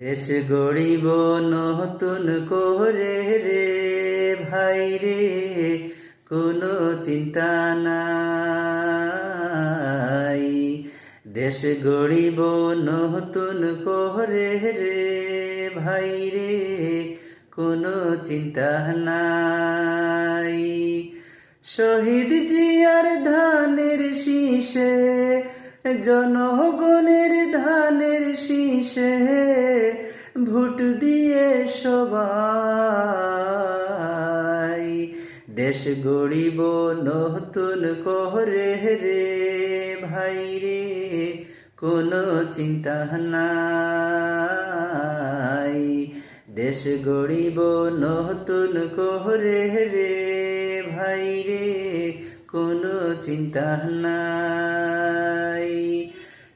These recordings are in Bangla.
দেশ গড়িব নতুন করে রে ভাই রে, কোনো চিন্তা নাই। দেশ গড়িব নতুন করে রে ভাই রে, কোনো চিন্তা নাই। শহীদ জিয়ার ধানের শীষে, জনগণের ধানের শীষে ভোট দিয়ে সবাই। দেশ গড়িব নতুন করে রে ভাই রে, কোনো চিন্তা নাই। দেশ গড়িব নতুন করে রে ভাই রে, কোনো চিন্তা নাই।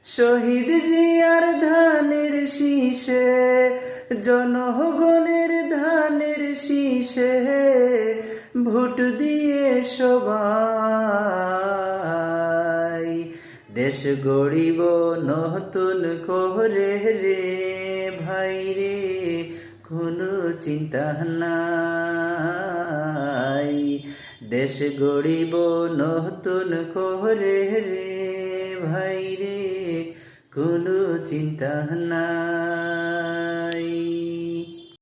শহীদ জিয়ার ধানের শীষে, জনগণের ধানের শীষে ভোট দিয়ে সবাই। দেশ গড়িব নতুন করে রে ভাই রে, কোনো চিন্তা নাই। দেশ গড়িব নতুন করে রে ভাই রে। কোনো চিন্তা নাই।